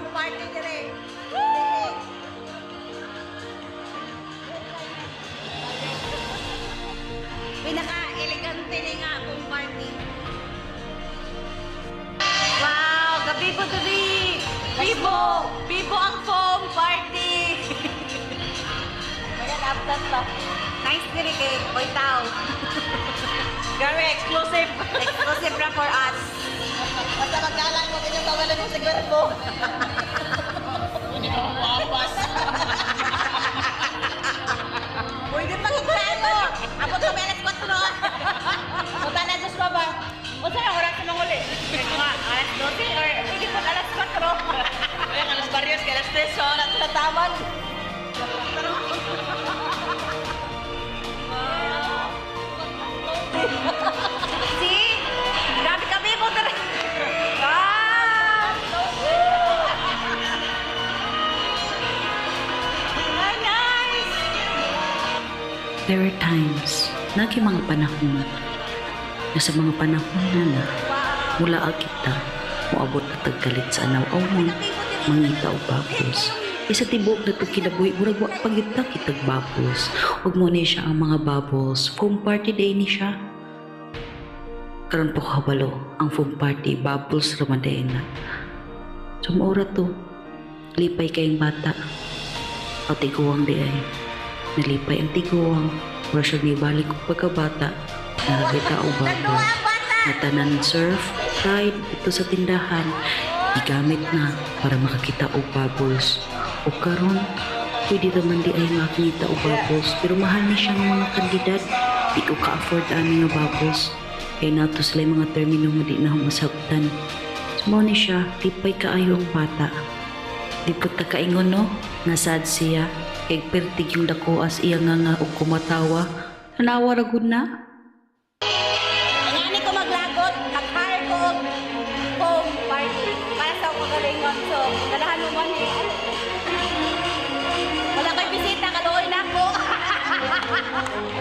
na mag-form party dire. Pinaka-elegante ni nga akong party. Wow, gabi po gabi. Bibo, Bibo ang foam party. Kaya laptop to. Nice diri kay Boy Tao. Very exclusive. exclusive ra for us. Basta magkalan mo kanyang bawalan mo siguro mo. Hindi mo mapas. Pwede magkaklaro. Ako to meron ko to. Punta na sa baba. Unsa ang oras sa manguli? Alas 12 or pwede po alas 4. Kaya alas barrios, kaya alas tres, so Natataman. See? There are times, nagi mga panahon, na sa mga panahon na na, mula kita, moabot na tagkalit sa anaw-awan, mangita o babos. Isa tibok na ito kinabuhi, murag wa pagita kitag babos. Huwag mo ni siya ang mga bubbles, foam party day ni siya. Karon po kabalo, ang foam party, bubbles ramaday na. So maura to, lipay kayong bata. O tiguang di ay. Nalipay ang tiguang. Mura siya may balik ko pagkabata. Nakakita o bubbles. Natanan surf, ride ito sa tindahan. Igamit na para makakita o bubbles. O karon, pwede naman di ay makakita o bubbles. Pero mahal ni siyang mga kandidat. Di ko ka-afford ang mga bubbles. Kaya nato sila mga termino mo di na masabtan. Sumo ni siya, lipay kaayo ang bata. Di ko takaingon no, nasad siya. Kay pertig dako as iya nga nga o kumatawa. Tanawa ra gud na. Ang ani ko maglagot, nag-hire ko home party para sa kagalingon. So, ganahan mo man. Wala ko'y bisita, kaluoy na ako.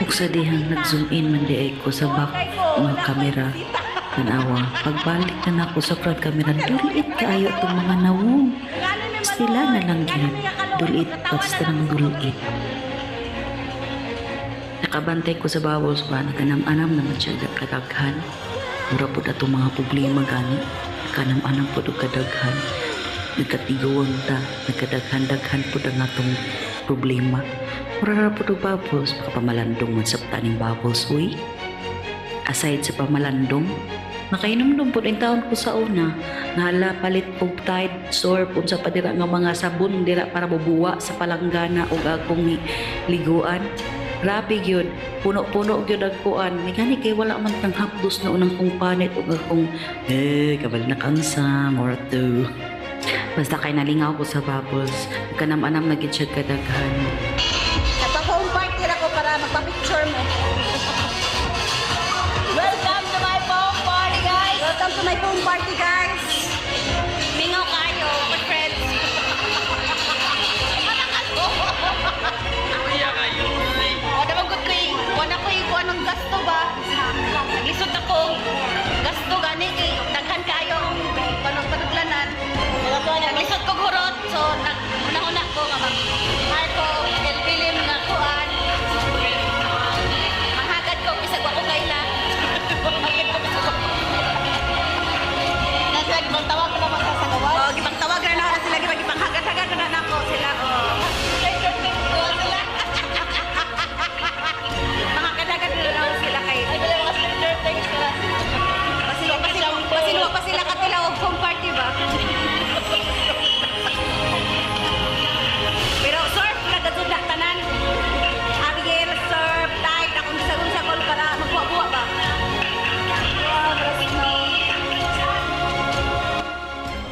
Ug sa dihang nag-zoom in man di ko sa back mga kamera. Tanawa, pagbalik na nako sa front camera, dulit kaayo itong mga nawong. Sila na lang yun. Dulit, basta ng dulit. Nakabantay ko sa bubbles ba, naganam-anam naman siya kadaghan. Mura po na itong mga problema gani. Kanam-anam po ito kadaghan. Nagkatigawang ta, nagkadaghan-daghan po na nga itong problema. Mura na po ito bubbles, makapamalandong man sa taning bubbles, uy. Aside sa pamalandong, nakainom-dom po taon ko sa una. Nala palit og tide store po sa padira nga mga sabon dira para bubuwa sa palanggana o akong liguan. Grabe gyud, puno-puno gyud ang kuan. May gani kay wala man tang hapdos na unang kong panit o akong eh kabal na kansa more to. Basta kay nalingaw ko sa bubbles, kanam-anam na gid siya kadaghan. Nagpa-home party na ko para magpa-picture mo. Welcome to my home party, guys! Welcome to my home party, guys! Mingaw kayo, good friends. Kaya kayo, ay. O, dapat good ko eh. Wala ko eh, kung anong gasto ba. Naglisod ako. Gasto gani kay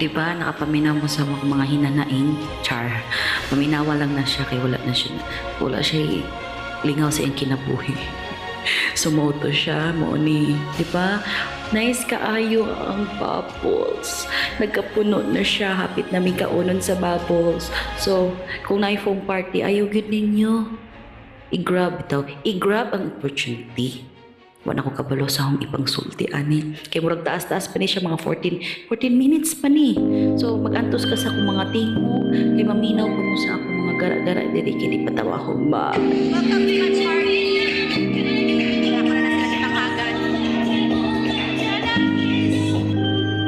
di ba, nakapaminaw mo sa mga, hinanaing, char. Paminawa lang na siya, kay wala na siya, wala siya lingaw sa iyang kinabuhi. Sumoto siya, mo ni, di ba? Nice kaayo ang bubbles. Nagkapuno na siya, hapit na may kaunon sa bubbles. So, kung na foam party, ayaw good ninyo. I-grab ito. I-grab ang opportunity. Wala ko kabalo sa akong ipang sulti, ani. Kaya murag taas-taas pa ni siya, mga 14, 14 minutes pa ni. So, mag-antos ka sa akong mga tingo. Kaya maminaw ko mo sa akong mga gara-gara. Dili, kini patawa ko ba?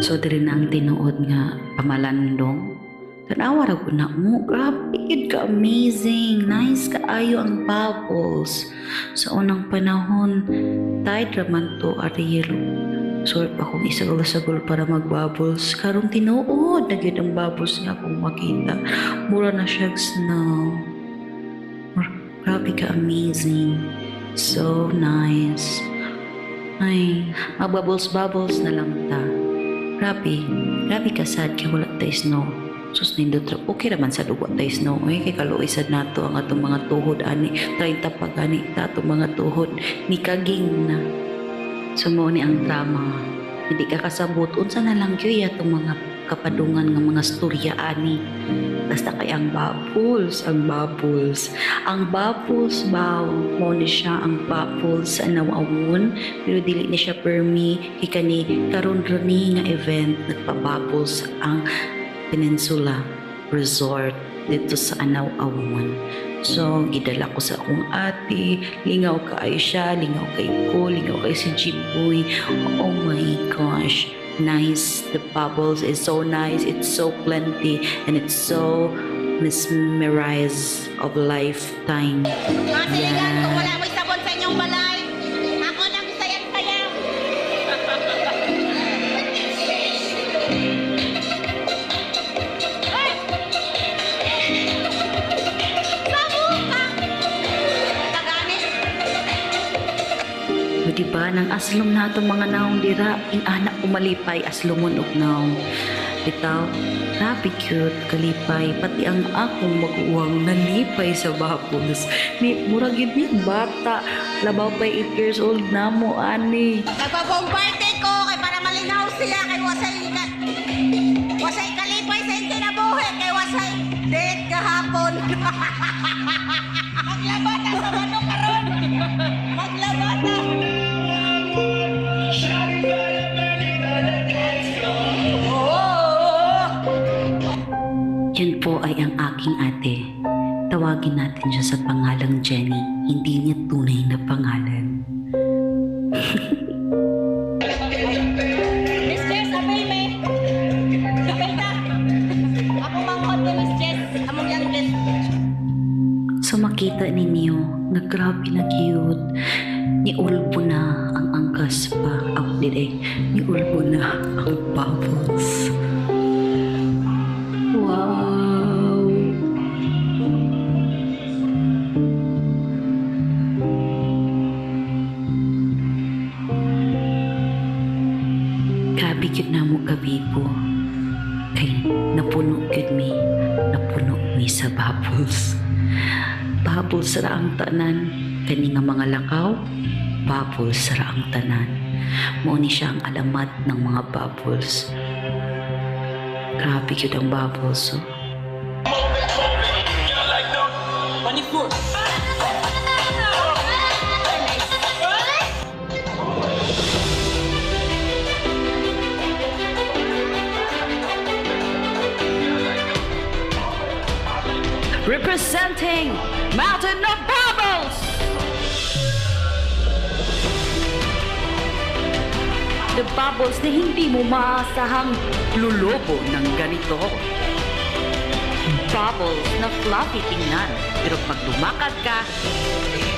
So, diri na ang tinuod nga pamalandong. Tanawa ra na mo. Grabe, ka amazing. Nice kaayo ang bubbles. Sa unang panahon, tight raman to Ariel. Sort pa kong isagol-sagol para mag-bubbles. Karong tinuod na ang bubbles nga akong makita. Mura na siya snow. Grabe ka amazing. So nice. Ay, mag-bubbles-bubbles na lang ta. Grabe. Grabe ka sad kay wala tayo snow. Sus nindot ra. Okay raman sa dugo tayo snow. Ay, kay kaluisad nato ang atong mga tuhod ani. 30 pa gani ta atong mga tuhod. Ni kaging na. So mo ni ang drama. Hindi ka kasabot. Unsa na lang kyo atong mga kapadungan nga mga storya ani. Basta kay ang bubbles, ang bubbles. Ang bubbles ba mo ni siya ang bubbles sa nawawon pero dili ni siya permi kay kani karon rani nga event nagpa-bubbles ang Peninsula Resort dito sa Anaw-Awon. So, gidala ko sa akong ate, lingaw kay siya, lingaw kay ko, lingaw kay si. Oh my gosh, nice. The bubbles is so nice, it's so plenty, and it's so mesmerized of lifetime. Mga nang aslom na itong mga naong dira, in anak umalipay aslomon og naong. Bitaw, grabe cute, kalipay, pati ang akong mag-uwang nalipay sa bapos. Ni, muragid ni bata, labaw pa 8 years old na mo, ani. Nagpapong birthday ko kay para malinaw siya kay wasay ka. Wasay ay ang aking ate. Tawagin natin siya sa pangalang Jenny, hindi niya tunay na pangalan. Miss Jess, apay me. Apay ta. Ako manghod ni Miss Jess. Among yang Jess. So makita ninyo na grabe na cute. Ni ulbo na ang angkas pa. Ako dire, ni ulbo na ang bubbles. Bubbles ra ang tanan. Kani nga mga lakaw, bubbles ra ang tanan. Mao ni siya ang alamat ng mga bubbles. Grabe cute ang bubbles. Oh. Panipur. Representing Mountain of Bubbles! The bubbles na hindi mo maasahang lulubo ng ganito. Bubbles na fluffy tingnan, pero pag lumakad ka,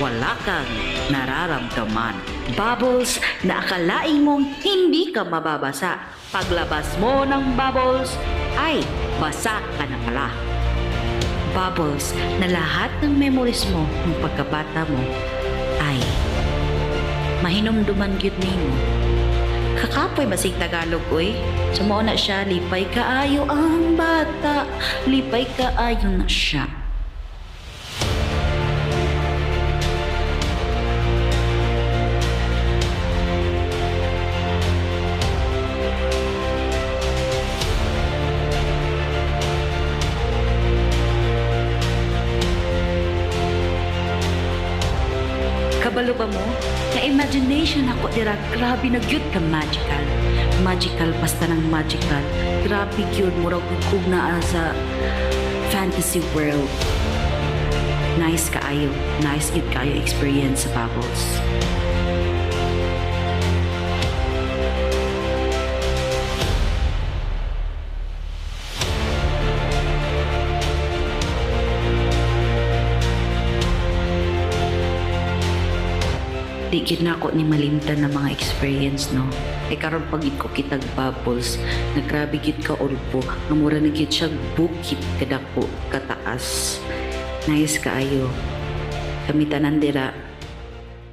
wala kang nararamdaman. Bubbles na akalain mong hindi ka mababasa. Paglabas mo ng bubbles, ay basa ka na pala. Bubbles na lahat ng memories mo ng pagkabata mo ay mahinomduman gyud nimo. Kakapoy basig Tagalog oy. Sumuo na siya, lipay kaayo ang bata. Lipay kaayo na siya. Kabalo ba mo? Na imagination ako dira, grabe na gyud ka magical. Magical basta ng magical. Grabe gyud murag kug na sa fantasy world. Nice kaayo. Nice gyud kaayo experience sa Bubbles. Di gid na ako ni malimtan na mga experience no? E karon pag ko kitag bubbles nagrabe gid ka ulpo. Nga mura na gid siya bukit kadako kataas. Nice kaayo kami tanan dira.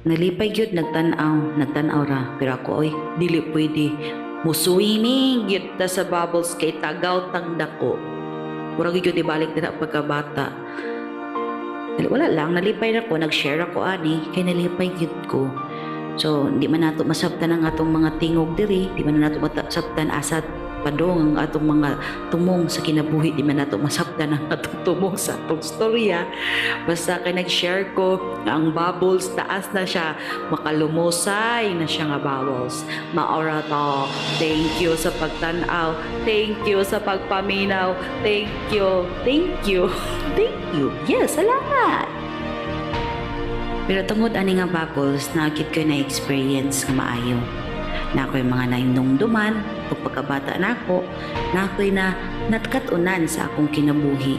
Nalipay gyud nagtan-aw nagtan-aw ra. Pero ako oy dili pwede. Musuwining gyud ta sa bubbles kay tagaw tang dako. Mura gyud ibalik dira pagkabata Dali, wala lang, nalipay na ko, nag-share ako ani, kay nalipay gid ko. So, di man nato masabtan ang atong mga tingog diri, di man nato masabtan asat padong ang atong mga tumong sa kinabuhi, di man nato masabtan ang atong tumong sa atong storya. Basta kay nag-share ko nga ang bubbles taas na siya, makalumusay na siya nga bubbles. Maora to. Thank you sa pagtanaw. Thank you sa pagpaminaw. Thank you. Thank you. Thank you. Yes, salamat. Pero tungod ani nga bubbles, nakit ko na experience nga maayo. Na ako'y mga naindumduman, ug pagkabata na ako, na ako'y na natkatunan sa akong kinabuhi.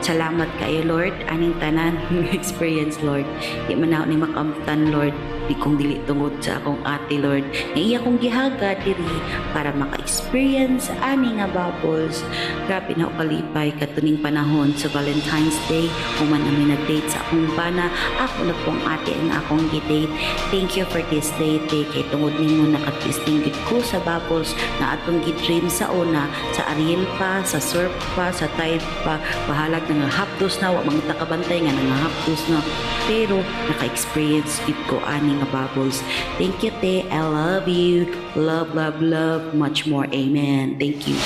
Salamat kayo, Lord, aning tanan experience, Lord. Di man ni makamtan, Lord. Di kong dili tungod sa akong ate, Lord. Nga iya kong gihaga diri para maka-experience ani nga bubbles. Grabe na kalipay katuning panahon sa Valentine's Day. Human kami nag-date sa akong bana. Ako na pong ate ang akong gi-date. Thank you for this day, day. Kay tungod nimo nakatwisting gid ko sa bubbles na atong gi-dream sa una. Sa Ariel pa, sa surf pa, sa tide pa. Bahalag nga hapdos na. Wa mga takabantay nga nga hapdos na. Pero naka-experience gid ko ani nga bubbles. Thank you, te. I love you. Love, love, love. Much more. Amen. Thank you.